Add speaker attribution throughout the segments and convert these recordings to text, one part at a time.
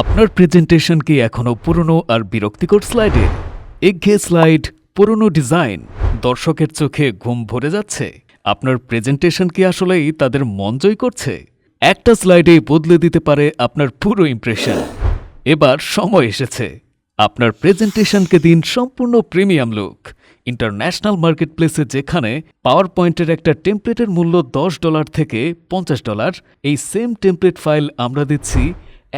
Speaker 1: আপনার প্রেজেন্টেশন কি এখনও পুরনো আর বিরক্তিকর স্লাইডে একঘেয়ে স্লাইড পুরনো ডিজাইন দর্শকের চোখে ঘুম ভরে যাচ্ছে। আপনার প্রেজেন্টেশন কি আসলেই তাদের মন জয় করছে? একটা স্লাইডেই বদলে দিতে পারে আপনার পুরো ইমপ্রেশন এবার সময় এসেছে। আপনার প্রেজেন্টেশনকে দিন সম্পূর্ণ প্রিমিয়াম লুক ইন্টারন্যাশনাল মার্কেটপ্লেসে যেখানে পাওয়ার পয়েন্টের একটা টেমপ্লেটের মূল্য দশ ডলার থেকে পঞ্চাশ ডলার এই সেম টেমপ্লেট ফাইল আমরা দিচ্ছি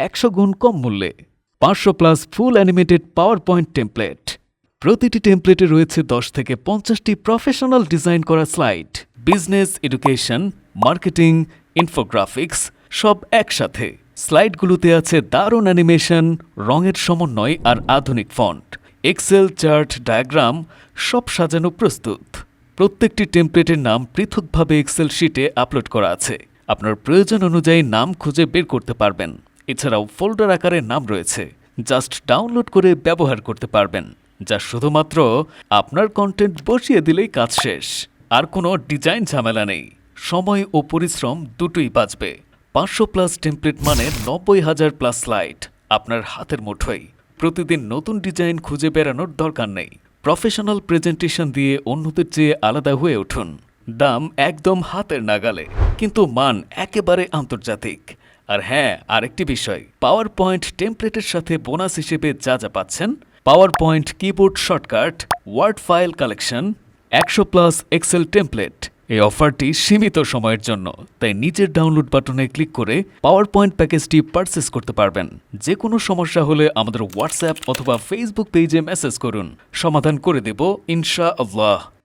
Speaker 1: একশো গুণ কম মূল্যে। পাঁচশো plus full animated PowerPoint template. প্রতিটি টেমপ্লেটে রয়েছে দশ থেকে পঞ্চাশটি প্রফেশনাল ডিজাইন করা slide. Business, education, marketing, infographics, সব একসাথে। স্লাইডগুলোতে আছে দারুণ অ্যানিমেশন, রঙের সমন্বয় আর আধুনিক ফন্ট। এক্সেল, চার্ট, ডায়াগ্রাম সব সাজানো প্রস্তুত। প্রত্যেকটি টেমপ্লেটের নাম পৃথকভাবে এক্সেল শিটে আপলোড করা আছে। আপনার প্রয়োজন অনুযায়ী নাম খুঁজে বের করতে পারবেন। এছাড়াও ফোল্ডার আকারে নাম রয়েছে। জাস্ট ডাউনলোড করে ব্যবহার করতে পারবেন, যা শুধুমাত্র আপনার কন্টেন্ট বসিয়ে দিলেই কাজ শেষ। আর কোনো ডিজাইন ঝামেলা নেই। সময় ও পরিশ্রম দুটোই বাঁচবে। পাঁচশো প্লাস টেমপ্লেট মানে নব্বই হাজার প্লাস স্লাইড আপনার হাতের মুঠোয়। প্রতিদিন নতুন ডিজাইন খুঁজে বেড়ানোর দরকার নেই। প্রফেশনাল প্রেজেন্টেশন দিয়ে অন্যদের চেয়ে আলাদা হয়ে উঠুন। দাম একদম হাতের নাগালে, কিন্তু মান একেবারে আন্তর্জাতিক। আর হ্যাঁ আরেকটি বিষয়। পাওয়ার পয়েন্ট টেমপ্লেটের সাথে বোনাস হিসেবে যা যা পাচ্ছেন PowerPoint keyboard shortcut word file collection একশো প্লাস এক্সেল টেমপ্লেট এই অফারটি সীমিত সময়ের জন্য, তাই নিচের ডাউনলোড বাটনে ক্লিক করে পাওয়ার পয়েন্ট প্যাকেজটি পারচেস করতে পারবেন। যে কোনো সমস্যা হলে আমাদের হোয়াটসঅ্যাপ অথবা ফেসবুক পেজে মেসেজ করুন। সমাধান করে দেব ইনশা আল্লাহ